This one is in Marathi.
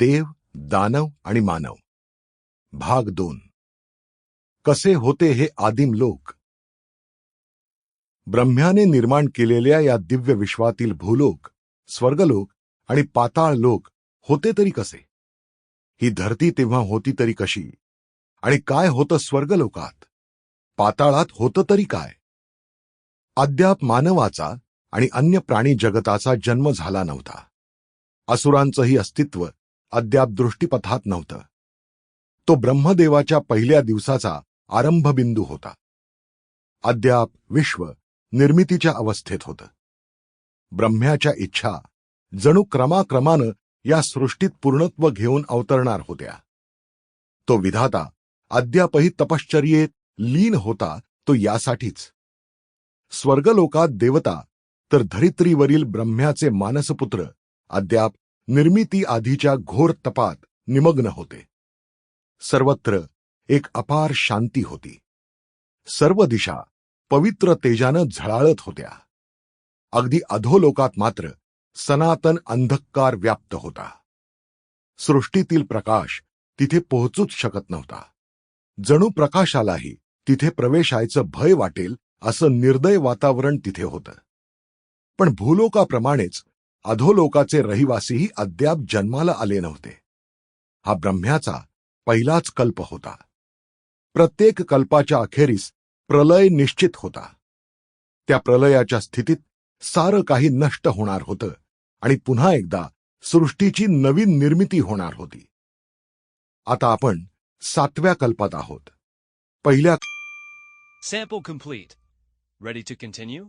देव दानव आणि मानव. भाग दोन. कसे होते हे आदिम लोक? ब्रह्म्याने निर्माण केलेल्या या दिव्य विश्वातील भूलोक स्वर्गलोक आणि पाताळ लोक होते तरी कसे? ही धरती तेव्हा होती तरी कशी? आणि काय होतं स्वर्गलोकात? पाताळात होतं तरी काय? अद्याप मानवाचा आणि अन्य प्राणी जगताचा जन्म झाला नव्हता. असुरांचंही अस्तित्व अद्याप दृष्टीपथात नव्हतं. तो ब्रह्मदेवाच्या पहिल्या दिवसाचा आरंभबिंदू होता. अद्याप विश्व निर्मितीच्या अवस्थेत होतं. ब्रह्म्याच्या इच्छा जणू क्रमाक्रमानं या सृष्टीत पूर्णत्व घेऊन अवतरणार होत्या. तो विधाता अद्यापही तपश्चर्येत लीन होता तो यासाठीच. स्वर्गलोकात देवता तर धरित्रीवरील ब्रह्म्याचे मानसपुत्र अद्याप निर्मिती आधीच्या घोर तपात निमग्न होते. सर्वत्र एक अपार शांती होती. सर्व दिशा पवित्र तेजानं झळाळत होत्या. अगदी अधोलोकात मात्र सनातन अंधकार व्याप्त होता. सृष्टीतील प्रकाश तिथे पोहोचूच शकत नव्हता. जणू प्रकाशालाही तिथे प्रवेशायचं भय वाटेल असं निर्दय वातावरण तिथे होतं. पण भूलोकाप्रमाणेच अधोलोकाचे रहिवासीही अद्याप जन्माला आले नव्हते. हा ब्रह्म्याचा पहिलाच कल्प होता. प्रत्येक कल्पाच्या अखेरीस प्रलय निश्चित होता. त्या प्रलयाच्या स्थितीत सारं काही नष्ट होणार होतं आणि पुन्हा एकदा सृष्टीची नवीन निर्मिती होणार होती. आता आपण सातव्या कल्पात आहोत. पहिल्या Sample complete. Ready to continue?